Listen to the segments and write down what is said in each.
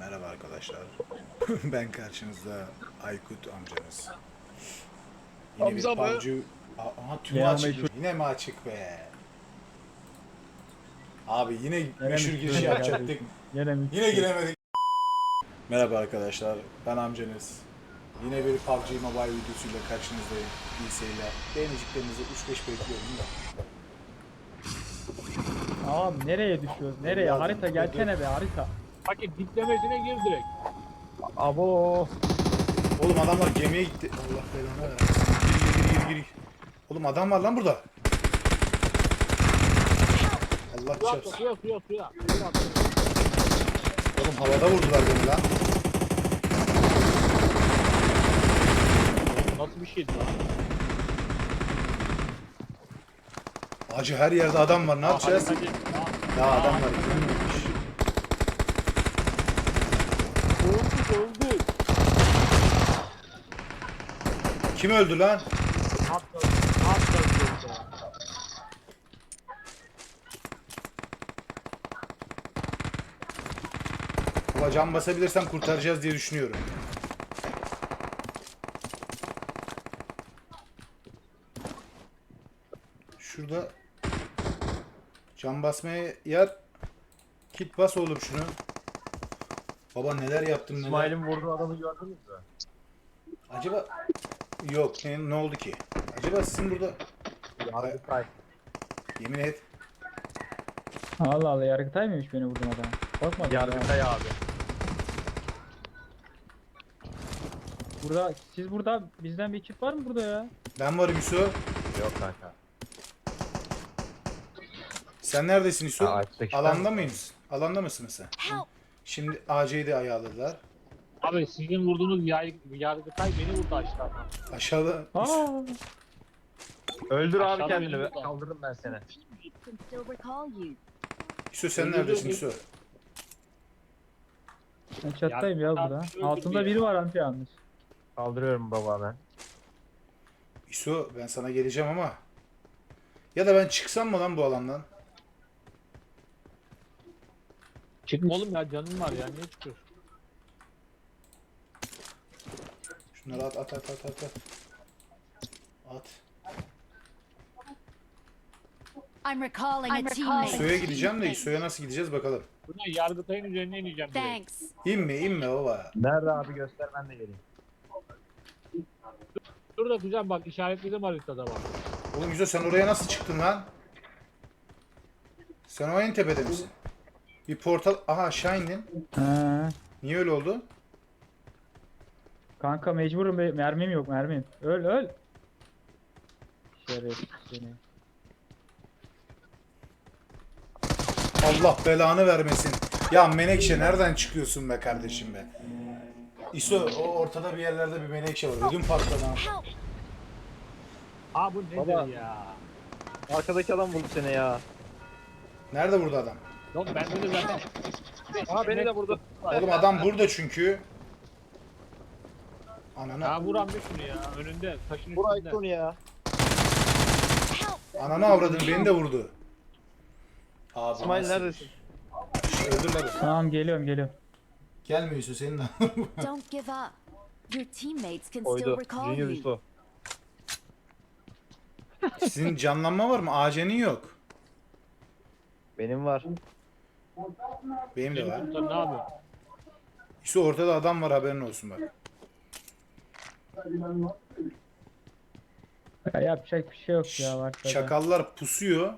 Merhaba arkadaşlar. ben karşınızda Aykut amcanız. Yine Hamza bir? PUBG... Aha tüm Ya açık. meşhur- Yine mi açık be? Abi yine meşhur meşhur giriş ya yapacaktık. Yine mi? Yine giremedik. Merhaba arkadaşlar. Ben amcanız. Yine bir PUBG Mobile videosuyla karşınızdayım. İyi seyirler. Beğeniciklerinizi 3-5 bekliyorum da. Abi nereye düşüyoruz? Nereye? Harita gelsene be harita. Paket diplemesine gir direkt. Abo. Oğlum adamlar gemiye gitti. Allah belanı versin. Gir gir gir gir. Oğlum adam var lan burada. Allah Suya çarpsın. suya suya suya. suya. Oğlum havada vurdular beni lan. Nasıl bir şeydi lan? Acı her yerde adam var. Ne yapacağız? Hadi, hadi. Ya adam var. Öldük. Kim öldü lan? Atla atla atla. Baba can basabilirsem kurtaracağız diye düşünüyorum. Şurada can basmaya yer. Kit bas oğlum şunu. Baba neler yaptım neler. İsmail'in vurduğu adamı gördünüz mü? Acaba yok ne, ne oldu ki? Acaba sizin burada Yargıtay. yemin et. Allah Allah Yargıtay mıymış beni vurdun adam? Korkmadım ya. Yargıtay abi. Burada siz burada bizden bir ekip var mı burada ya? Ben varım Yusuf. Yok kanka. Sen neredesin Yusuf? Ha, açtık. Alanda mıyız? Alanda mısın sen? Şimdi AC'yi de ayarladılar. Abi sizin vurduğunuz yay, yargıtay beni vurdu aşağıdan. Aşağıda Aa. Öldür abi Aşağıda kendini. benim. Kaldırırım ben seni. can still recall you. Yusuf sen neredesin. Yusuf? Ben çattayım ya burada. Altında biri var amca yalnız. Kaldırıyorum baba ben. Yusuf ben sana geleceğim ama. Ya da ben çıksam mı lan bu alandan? Çıkma oğlum ya canım var ya niye çıkıyorsun? Şunları at at at at at. At. at. I'm recalling a teammate. İso'ya gideceğim de İso'ya nasıl gideceğiz bakalım. Buna yargıtayın üzerine ineceğim. Thanks. İnme inme baba. Nerede abi göster ben de geleyim. Şurada kuzen bak işaretledim haritada bak. Oğlum Yusuf sen oraya nasıl çıktın lan? Sen o en tepede misin? Bir portal... Aha aşağı indin. Ha. Niye öyle oldu? Kanka mecburum be- mermim yok mermim. Öl öl. Şerefsiz seni. Allah belanı vermesin. Ya Menekşe nereden çıkıyorsun be kardeşim be? İso o ortada bir yerlerde bir Menekşe var. Ödüm patladı ha. Help! Aa bu nedir Baba. ya? Arkadaki adam vurdu seni ya. Nerede burada adam? Yok bende de zaten. Aa beni de vurdu. Oğlum adam burada çünkü. Ananı, Ha vuran bir şunu ya önünde taşın Vur üstünde. Aykun ya. Ananı avradın beni de vurdu. Abi İsmail neredesin? Öldür. Tamam geliyorum geliyorum. Gelme Yusuf senin de. Don't give up. Your teammates can still Oydu. recall Junior you. Yusuf. Sizin canlanma var mı? AC'nin yok. Benim var. Benim de var. Ne yapıyorsun? Yusuf ortada adam var haberin olsun bak. Ya yapacak bir şey yok ya var. Çakallar pusuyor.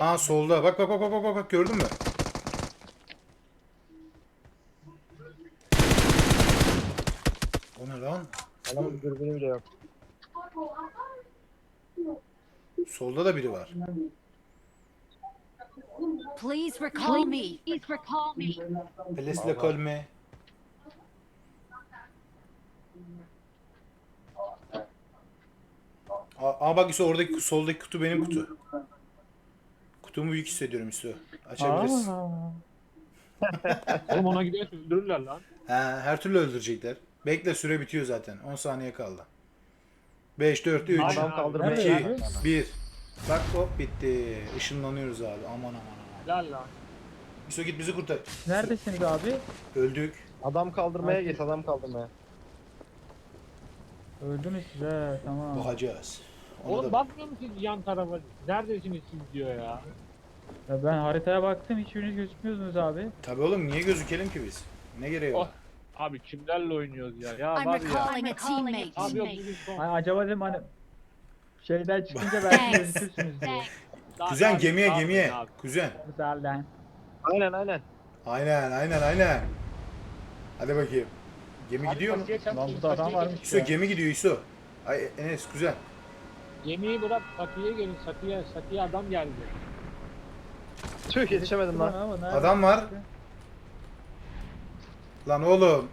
Aa solda. Bak bak bak bak bak bak gördün mü? O ne lan? Adamın dürbünü bile yok. Solda da biri var. Please recall me. Please recall me. Pelesle kolme. Aa, aa bak işte oradaki soldaki kutu benim kutu. Kutumu büyük hissediyorum işte. Açabiliriz. Aa. Oğlum ona giderse öldürürler lan. He, her türlü öldürecekler. Bekle süre bitiyor zaten. 10 saniye kaldı. 5, 4, 3, Aynen. Adam kaldırmaya Nerede 2, abi? 1. Bak hop bitti. Işınlanıyoruz abi. Aman aman aman. Helal lan. İso git bizi kurtar. Neredesiniz abi? Öldük. Adam kaldırmaya git adam kaldırmaya. Öldünüz siz he tamam. Bakacağız. Onu Oğlum da- bakmıyor musunuz yan tarafa? Neredesiniz siz diyor ya. Ya ben haritaya baktım hiçbiriniz gözükmüyorsunuz abi. Tabii oğlum niye gözükelim ki biz? Ne gereği var? Oh. Abi kimlerle oynuyoruz ya? Ya I'm var ya. recalling a teammate. Abi yok bugün son. Hani acaba dedim hani şeyden çıkınca belki Thanks. gözükürsünüz diye. Kuzen gemiye gemiye. Kuzen. Güzel lan. Aynen aynen. Aynen aynen aynen. Hadi bakayım. Gemi Abi gidiyor mu? Lan burada adam varmış. İso gemi gidiyor İso. Ay Enes güzel. Gemiyi bırak Satiye'ye gelin. Satiye, Satiye adam geldi. Tüh yetişemedim lan. Adam var. Lan oğlum.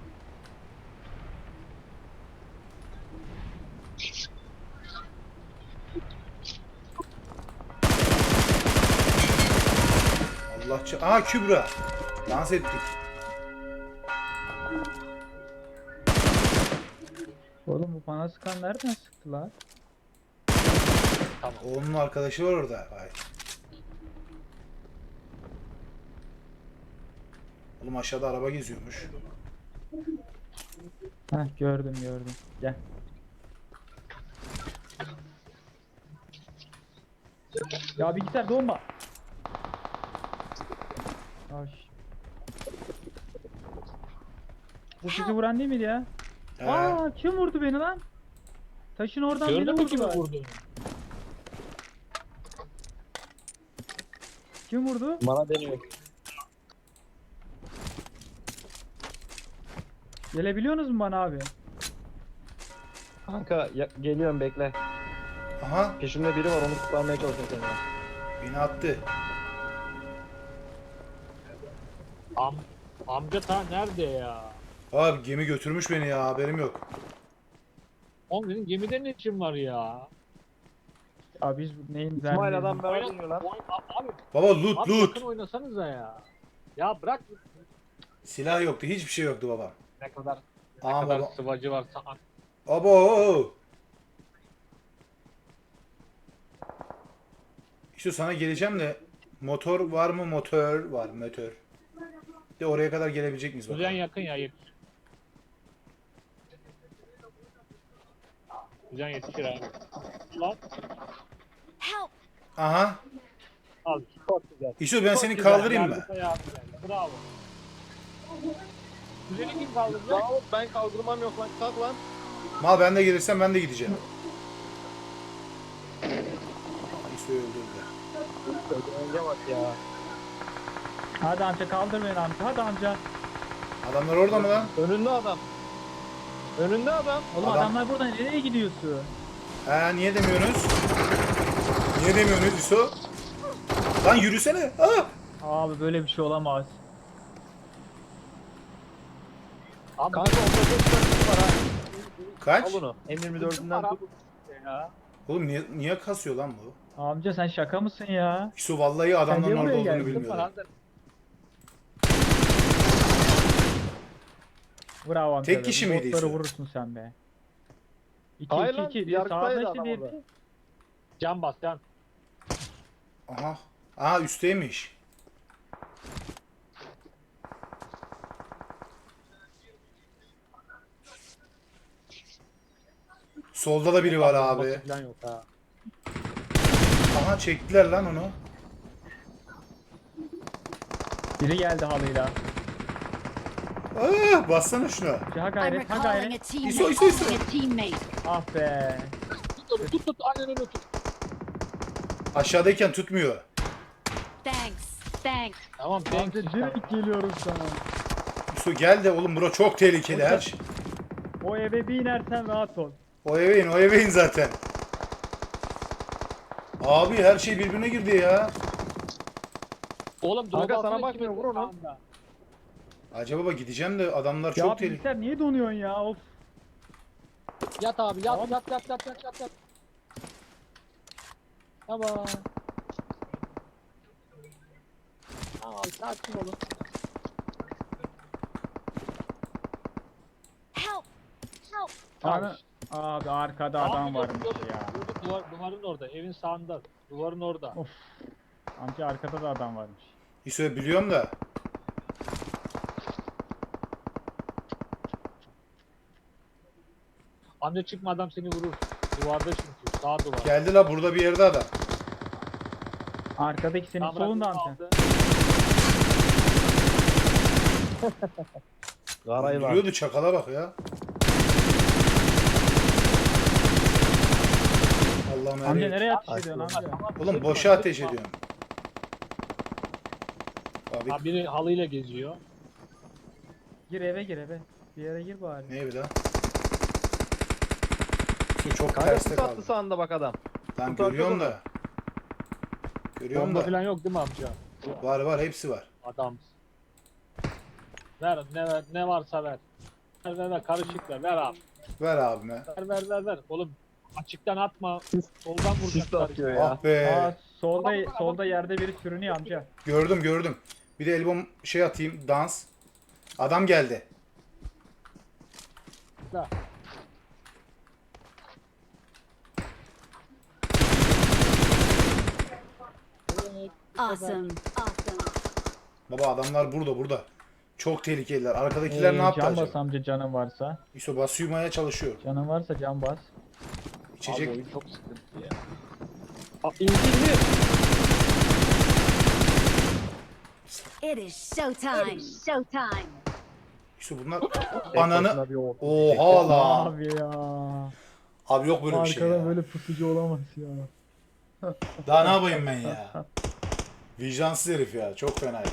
Allah ça- Aa Kübra. Dans ettik. Oğlum bu bana sıkan nereden sıktı lan? Onun arkadaşı var orada. Vay. Oğlum aşağıda araba geziyormuş. Heh gördüm gördüm. Gel. Ya bilgisayar donma. Ay. Bu sizi vuran değil miydi ya? He. Aa kim vurdu beni lan? Taşın oradan beni Gördün mü kimi vurdular. vurduğunu? Kim vurdu? Bana deniyor. Gelebiliyorsunuz mu bana abi? Kanka ya- geliyorum bekle. Aha Peşimde biri var onu kurtarmaya çalışıyorum seni. beni attı. Am amca ta nerede ya? Abi gemi götürmüş beni ya haberim yok. Oğlum senin gemide ne işin var ya? Abi biz neyin İsmail adam bana Oyna- deniyor lan. oyn- a- Abi, Baba loot abi loot. yakın oynasanıza ya. Ya bırak Silah yoktu hiçbir şey yoktu baba. ne kadar ne Aa kadar baba. sıvacı var. Sa- Abo. İşte sana geleceğim de motor var mı motor var motor. De oraya kadar gelebilecek miyiz Kuzen bakalım. yakın ya yetişir. Kuzen yetişir abi. Lan Help! Aha. al. Çok güzel. İşte ben Çok seni güzel, kaldırayım mı? yargıta yardım geldi. Bravo. Kuzeni kim kaldırdı? Bravo ben kaldırmam yok lan kalk lan. Mal ben de gelirsem ben de gideceğim. İso'yu öldürdü. Önce bak ya. Hadi amca kaldır beni amca. Hadi amca. Adamlar orada mı lan? Önünde adam. Önünde adam. Oğlum Adam- adamlar buradan nereye gidiyorsun? Ha niye demiyorsunuz? Niye demiyorsunuz İso? Lan yürüsene. Ah! Abi böyle bir şey olamaz. Abi, Kanka orada çok sıkıntı var ha. Kaç? Al bunu. M24'ünden tut. ya. Oğlum niye, niye kasıyor lan bu? Amca sen şaka mısın ya? İso vallahi niye adamların orada buraya olduğunu geldin? bilmiyordum. Bravo amca. Tek kişi miydi botları vurursun sen be. 2 Hayır 2 lan, 2 yargıtaydı sağda adam orada. bir. Can bas can. Aha. Aa üstteymiş. Solda da biri var abi. Bombası falan yok ha. Aha çektiler lan onu. Biri geldi halıyla. Aa, bassana şuna. Ha I'm gayret, ha recalling a gayret. teammate. İso, İso, İso. A teammate. Ah be. Tut tut tut aynen öyle tut. Aşağıdayken tutmuyor. Thanks. Thanks. Tamam thanks Amca işte. direkt geliyorum sana. Su gel de oğlum bura çok tehlikeli her şey. O eve bir inersen rahat ol. O eve in, o eve in zaten. Abi her şey birbirine girdi ya. Oğlum Kanka, drop sana bakmıyor, vur onu. Acaba baba gideceğim de adamlar Ya çok tehlikeli. bilgisayar niye donuyorsun ya? Of. Yat abi yat Tamam. yat yat yat yat yat yat. Tamam. Tamam sakin olun. Help! Help! Ana, abi arkada adam Abi, varmış dur, dur, ya. dur, Duvar, duvarın orada, evin sağında. Duvarın orada. Of. Amca arkada da adam varmış. İso biliyorum da. Amca çıkma adam seni vurur. Duvarda çünkü. Sağ duvar. Geldi la burada bir yerde adam. Arkadaki senin Tamam, solunda amca. aldı. Garay var. Duruyordu çakala bak ya. Allah'ım Amca her nereye ateş Ay, ediyorsun amca? Oğlum boşa ateş ediyorum. Abi Ha, biri halıyla geziyor. Gir eve gir eve. Bir yere gir bari. ne bir daha? Su çok Kanka terste sis attı kaldı. sağında bak adam. Lan Kurtar görüyorum da. Görüyorum Bomba da. falan yok değil mi amca? Var var hepsi var. Adam. Ver ne ver ne varsa ver. Ver ver ver karışık ver ver abi. Ver abime. Ver ver ver ver. Oğlum açıktan atma. Soldan Sis de vuracaklar. atıyor ya. Ah be. Aa solda solda yerde biri sürünüyor amca. Gördüm gördüm. Bir de elbom şey atayım dans. Adam geldi. Da. Awesome. Awesome. Baba adamlar burada burada. Çok tehlikeliler. Arkadakiler ne Ee, yaptı can acaba? bas amca canın varsa. İso bas yumaya çalışıyor. Canın varsa can bas. İçecek. Abi oyun çok sıkıntı ya. Aa, indi indi. It is showtime. Showtime. İso bunlar ananı. ordu. Oha la. Abi ya. Abi yok böyle bir şey Arkada ya. böyle pusucu olamaz ya. Daha ne yapayım ben ya? Vicdansız herif ya. Çok fenaydı.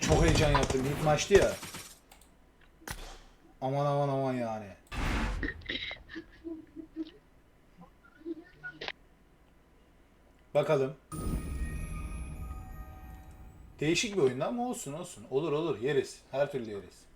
Çok heyecan yaptım. İlk maçtı ya. Aman aman aman yani. Bakalım. Değişik bir oyun ama olsun olsun. Olur olur yeriz. Her türlü yeriz.